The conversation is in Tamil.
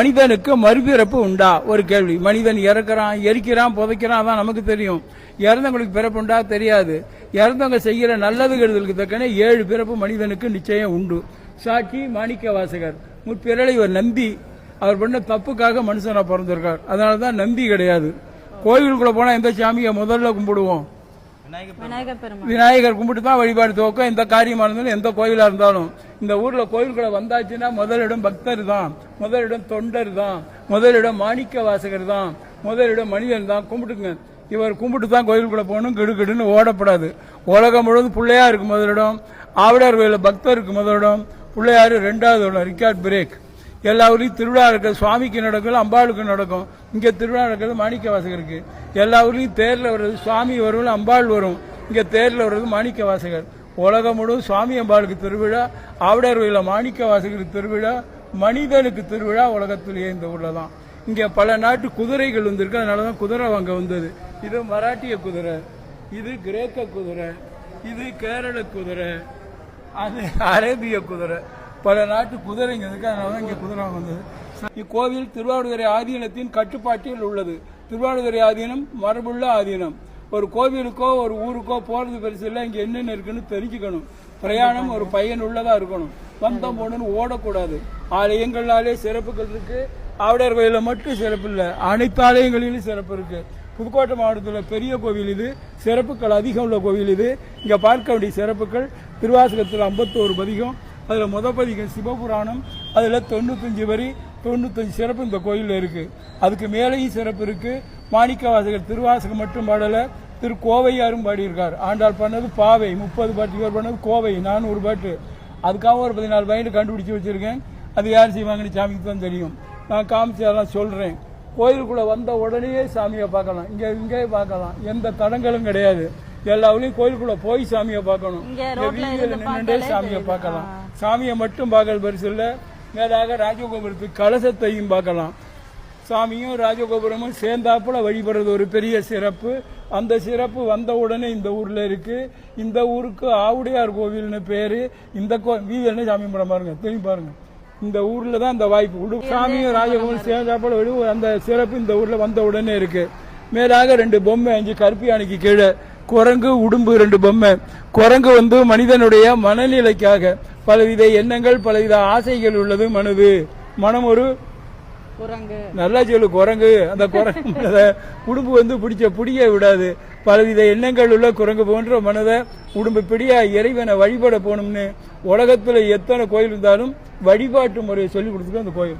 மனிதனுக்கு மறுபிறப்பு உண்டா? ஒரு கேள்வி. மனிதன் இறக்குறான் எரிக்கிறான் புதைக்கிறான் அதான் நமக்கு தெரியும். இறந்தவங்களுக்கு பிறப்பு உண்டா? தெரியாது. இறந்தவங்க செய்கிற நல்லது கெடுதலுக்கு தக்கன ஏழு பிறப்பு மனிதனுக்கு நிச்சயம் உண்டு. சாட்சி மாணிக்க வாசகர் முற்பிறலை ஒரு நம்பி அவர் பண்ண தப்புக்காக மனுஷனா பிறந்திருக்கார். அதனால தான் நம்பி கிடையாது. கோயிலுக்குள்ள போனா எந்த சாமியை முதல்ல கும்பிடுவோம்? விநாயகர் கும்பிட்டு தான் வழிபாடு துவக்கம். எந்த காரியமா இருந்தாலும் எந்த கோயிலா இருந்தாலும். இந்த ஊர்ல கோயில்குள்ள வந்தாச்சுன்னா முதலிடம் பக்தர் தான். முதலிடம் தொண்டர் தான் முதலிடம் மாணிக்க வாசகர் தான் முதலிடம் மனிதன் தான். கும்பிட்டுங்க இவர் கும்பிட்டு தான் கோயிலுக்குள்ளே போகணும் கிடுகிடுன்னு ஓடப்படாது. உலகம் முழுவதும் பிள்ளையாருக்கு முதலிடம். ஆவிடார் கோயிலில் பக்தருக்கு முதலிடம். பிள்ளையார் ரெண்டாவது இடம் ரிக்கார்ட் பிரேக். எல்லா ஊர்லேயும் திருவிழா இருக்கிறது சுவாமிக்கு நடக்கும் அம்பாளுக்கு நடக்கும். இங்கே திருவிழா நடக்கிறது மாணிக்க வாசகருக்கு எல்லா ஊர்லேயும் தேரில் வர்றது சுவாமி வரும் அம்பாள் வரும். இங்கே தேரில் வர்றது மாணிக்க வாசகர் உலகம் முழுவதும் சுவாமி அம்பாளுக்கு திருவிழா ஆவிடார் கோயில மாணிக்க வாசகருக்கு திருவிழா மனிதனுக்கு திருவிழா உலகத்திலேயே இந்த ஊர்ல தான்? இங்க பல நாட்டு குதிரைகள் வந்திருக்கு அதனால தான் குதிரை அங்கே வந்தது. இது மராட்டிய குதிரை இது கிரேக்க குதிரை இது கேரள குதிரை அது அரேபிய குதிரை. பல நாட்டு குதிரைங்க இருக்கு அதனால தான் இங்க குதிரை வந்தது. இக்கோவில் திருவாரூரை ஆதீனத்தின் கட்டுப்பாட்டில் உள்ளது. திருவாரூரை ஆதீனம் மரபுள்ள ஆதீனம். ஒரு கோவிலுக்கோ ஒரு ஊருக்கோ போறது பெருசு இல்லை இங்க என்னென்ன இருக்குன்னு தெரிஞ்சுக்கணும். பிரயாணம் ஒரு பையன் உள்ளதா இருக்கணும். வந்தம் போகணும்னு ஓடக்கூடாது. ஆலயங்களாலே சிறப்புகள் இருக்கு. ஆவிடர் கோயிலில் மட்டும் சிறப்பு இல்லை. அனைத்து ஆலயங்களிலும் சிறப்பு இருக்கு. புதுக்கோட்டை மாவட்டத்தில் பெரிய கோவில் இது. சிறப்புகள் அதிகம் உள்ள கோவில் இது. இங்கே பார்க்க வேண்டிய சிறப்புகள் திருவாசகத்தில் ஐம்பத்தோரு பதிகம் அதில் முத பதிகம் சிவபுராணம் அதில் தொண்ணூத்தஞ்சு வரி தொண்ணூத்தஞ்சு சிறப்பு இந்த கோயிலில் இருக்கு. அதுக்கு மேலேயும் சிறப்பு இருக்கு. மாணிக்க வாசகர் திருவாசகம் மட்டும் பாடல திரு கோவையாரும் பாடியிருக்கார். ஆண்டாள் பண்ணது பாவை முப்பது பாட்டு இவர் பண்ணது கோவை நானூறு பாட்டு. அதுக்காக ஒரு பதினாலு பாயிண்ட் கண்டுபிடிச்சி வச்சுருக்கேன். அது யார் செய்வாங்கன்னு சாமிக்கு தான் தெரியும். நான் காமிச்சு அதெல்லாம் சொல்றேன். கோயிலுக்குள்ள வந்த உடனே சாமியை பார்க்கலாம். இங்க இங்கே பார்க்கலாம். எந்த தடங்களும் கிடையாது. எல்லா ஊர்லயும் கோயிலுக்குள்ள போய் சாமியை பார்க்கணும். வீதியில பார்த்தாலே சாமியை தெரியும். பார்க்கலாம். சாமியை மட்டும் பார்க்கல் பெருசு இல்ல. மேலாக ராஜகோபுரத்துக்கு கலசத்தையும் பார்க்கலாம். சாமியும் ராஜகோபுரமும் சேர்ந்தாப்புல வழிபடுறது ஒரு பெரிய சிறப்பு. அந்த சிறப்பு வந்த உடனே இந்த ஊர்ல இருக்கு. இந்த ஊருக்கு ஆவுடையார் கோவில்னு பேரு. இந்த கோ வீதியில் சாமி படம் பாருங்க. திரும்பி பாருங்க. இந்த ஊர்ல தான் இந்த வாய்ப்பு. உடு சாமியும் ராஜகோபுரம் சேர்ந்தாப்புல வழி அந்த சிறப்பு இந்த ஊர்ல வந்த உடனே இருக்கு. மேலாக ரெண்டு பொம்மை அஞ்சு கருப்பி யானைக்கு கீழே. குரங்கு உடும்பு ரெண்டு பொம்மை. குரங்கு வந்து மனிதனுடைய மனநிலைக்காக பலவித எண்ணங்கள் பலவித ஆசைகள் உள்ளது மனது. மனம் ஒரு குரங்கு. நல்லா சொல்லு குரங்கு. அந்த குரங்கு உடும்பு வந்து பிடிச்ச பிடிக்க விடாது. பலவித எண்ணங்கள் உள்ள குரங்கு போன்ற மனதை உடும்பு பிடியா இறைவனை வழிபட போகணும்னு உலகத்துல எத்தனை கோயில் இருந்தாலும் வழிபாட்டு முறையை சொல்லி கொடுத்துருக்கு அந்த கோயில்.